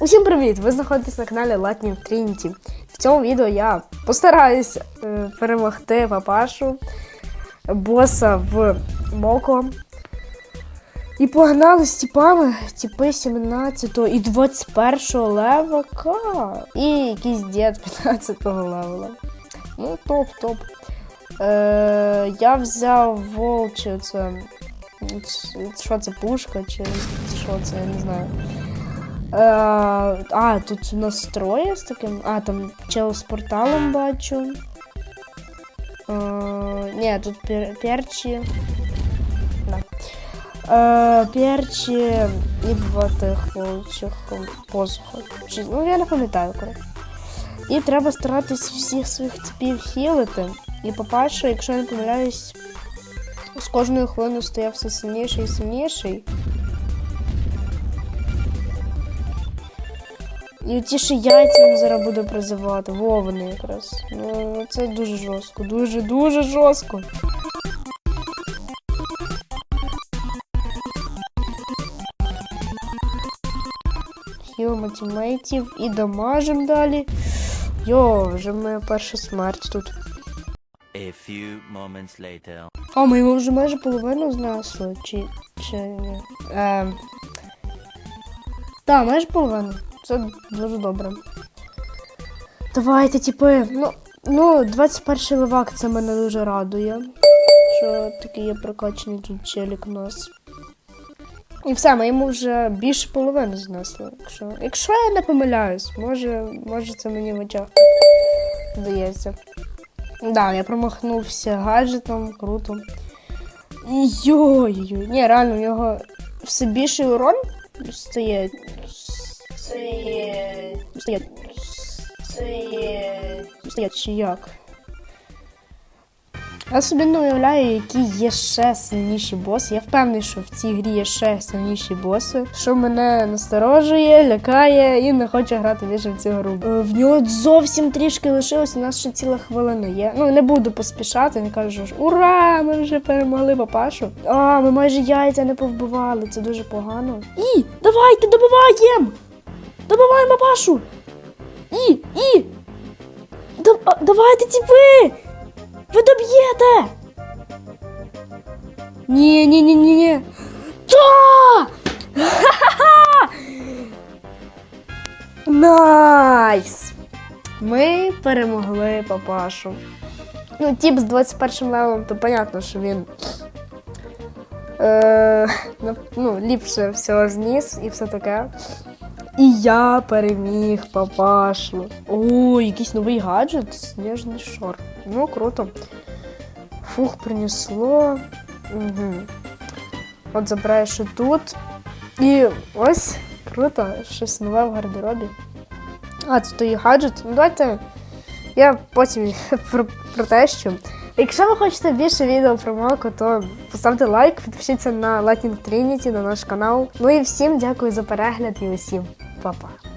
Усім привіт! Ви знаходитесь на каналі Lightning Trinity. В цьому відео я постараюсь е, перемогти папашу боса в Моко. І погнали з типами, типи 17 і 21 левака. І якийсь дід 15 левела. Ну, топ-топ. Е, я взяв волчу, це- Що це пушка, чи що це, я не знаю. Е, а, тут настрої з таким. А, там чел з порталом бачу. Е, ні, тут пер, перчі. Да. Е, перчі і два тих волчих посуха. Ну, я не пам'ятаю, коротше. І треба старатись всіх своїх типів хілити. І по-перше, якщо я не помиляюсь, з кожною хвилиною стояв все сильніший і сильніший. І ті ще яйця він зараз буде призивати. Во вони якраз. Ну, це дуже жорстко. Дуже, дуже жорстко. Хілимо тімейтів і дамажим далі. Йо, вже моя перша смерть тут. A few moments later. А, ми його вже майже половину знесли, чи, чи ні? Е, так, майже половину. Це дуже добре. Давайте, типи. Ну, ну 21 левак це мене дуже радує. Що такий є прокачаний тут челік у нас. І все, ми йому вже більше половини знесли. Якщо, якщо я не помиляюсь, може, може це мені в очах здається. Да, я промахнувся гаджетом, круто. Йой-йой. Ні, реально, у нього все більший урон стає. Стає. Стає чи як? Я собі не уявляю, які є ще сильніші боси. Я впевнений, що в цій грі є ще сильніші боси, що мене насторожує, лякає і не хоче грати більше в цю гру. Е, В нього зовсім трішки лишилось, у нас ще ціла хвилина є. Ну не буду поспішати, не кажу, що ура! Ми вже перемогли папашу. А, ми майже яйця не повбивали, це дуже погано. І, давайте, добиваємо! Папашу! І, і! Давайте, тіпи! Ви доб'єте! Ні, ні, ні, ні, ні. Та! Ха-ха-ха! Найс! Ми перемогли папашу. Ну, тіп з 21 левелом, то понятно, що він. Е, ну, ліпше всього зніс і все таке. І я переміг папашу. О, якийсь новий гаджет, сніжний шор. Ну, круто. Фух, принесло. Угу. От забираєш і тут. І ось, круто, щось нове в гардеробі. А, це той гаджет. Ну, давайте я потім про, про те, що. Якщо ви хочете більше відео про Моко, то поставте лайк, підпишіться на Lightning Trinity, на наш канал. Ну і всім дякую за перегляд і усім papá.